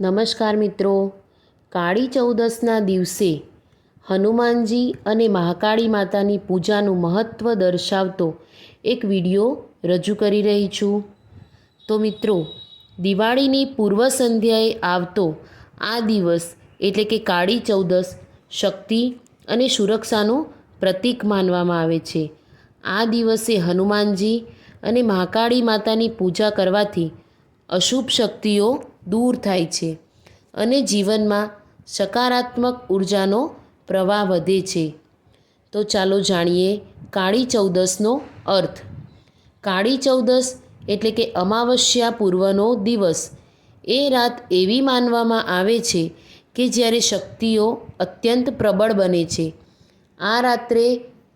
નમસ્કાર મિત્રો. કાળી ચૌદસના દિવસે હનુમાનજી અને મહાકાળી માતાની પૂજાનું મહત્ત્વ દર્શાવતો એક વીડિયો રજૂ કરી રહી છું. તો મિત્રો, દિવાળીની પૂર્વ સંધ્યાએ આવતો આ દિવસ એટલે કે કાળી ચૌદસ શક્તિ અને સુરક્ષાનું પ્રતીક માનવામાં આવે છે. આ દિવસે હનુમાનજી અને મહાકાળી માતાની પૂજા કરવાથી અશુભ શક્તિઓ દૂર થાય છે અને જીવનમાં સકારાત્મક ઉર્જાનો પ્રવાહ વધે છે. તો ચાલો જાણીએ કાળી ચૌદસનો અર્થ. કાળી ચૌદસ એટલે કે અમાવસ્યા પૂર્વનો દિવસ. એ રાત એવી માનવામાં આવે છે કે જ્યારે શક્તિઓ અત્યંત પ્રબળ બને છે. આ રાત્રે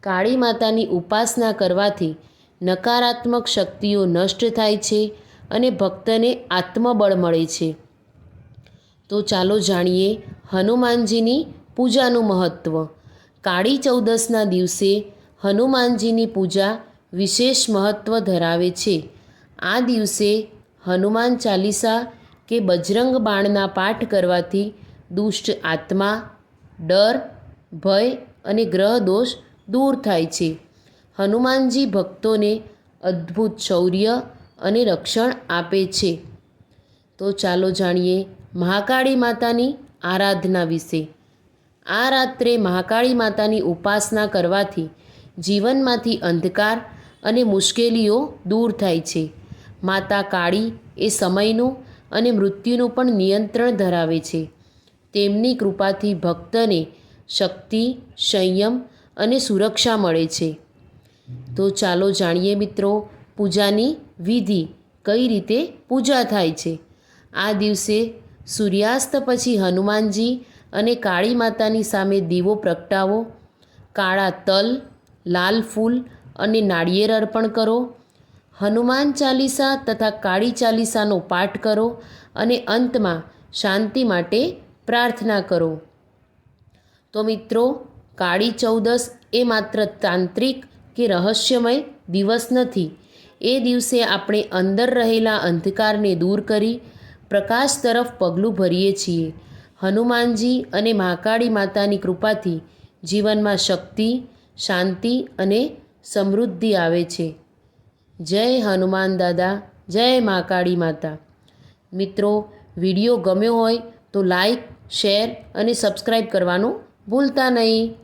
કાળી માતાની ઉપાસના કરવાથી નકારાત્મક શક્તિઓ નષ્ટ થાય છે અને ભક્તને આત્મબળ મળે છે. તો ચાલો જાણીએ હનુમાનજીની પૂજાનું મહત્ત્વ કાળી ચૌદસના દિવસે હનુમાનજીની પૂજા વિશેષ મહત્ત્વ ધરાવે છે. આ દિવસે હનુમાન ચાલીસા કે બજરંગ બાણના પાઠ કરવાથી દુષ્ટ આત્મા, ડર, ભય અને ગ્રહ દોષ દૂર થાય છે. હનુમાનજી ભક્તોને અદ્ભુત શૌર્ય અને રક્ષણ આપે છે. તો ચાલો જાણીએ મહાકાળી માતાની આરાધના વિશે. આ રાત્રે મહાકાળી માતાની ઉપાસના કરવાથી જીવનમાંથી અંધકાર અને મુશ્કેલીઓ દૂર થાય છે. માતા કાળી એ સમયનું અને મૃત્યુનું પણ નિયંત્રણ ધરાવે છે. તેમની કૃપાથી ભક્તને શક્તિ, સંયમ અને સુરક્ષા મળે છે. તો ચાલો જાણીએ મિત્રો પૂજાની વિધિ કઈ રીતે પૂજા થાય છે? આ દિવસે સૂર્યાસ્ત પછી હનુમાનજી અને કાળી માતાની સામે દીવો પ્રગટાવો. કાળા તલ, લાલ ફૂલ અને નાળિયેર અર્પણ કરો. હનુમાન ચાલીસા તથા કાળી ચાલીસાનો પાઠ કરો અને અંતમાં શાંતિ માટે પ્રાર્થના કરો. તો મિત્રો, કાળી ચૌદસ એ માત્ર તાંત્રિક કે રહસ્યમય દિવસ નથી. એ દિવસે આપણે અંદર રહેલા અંધકારને દૂર કરી પ્રકાશ તરફ પગલું ભરીએ છીએ. હનુમાનજી અને મહાકાળી માતાની કૃપાથી જીવનમાં શક્તિ, શાંતિ અને સમૃદ્ધિ આવે છે. જય હનુમાન દાદા, જય મહાકાળી માતા. મિત્રો, વીડિયો ગમ્યો હોય તો લાઈક, શેર અને સબસ્ક્રાઈબ કરવાનું ભૂલતા નહીં.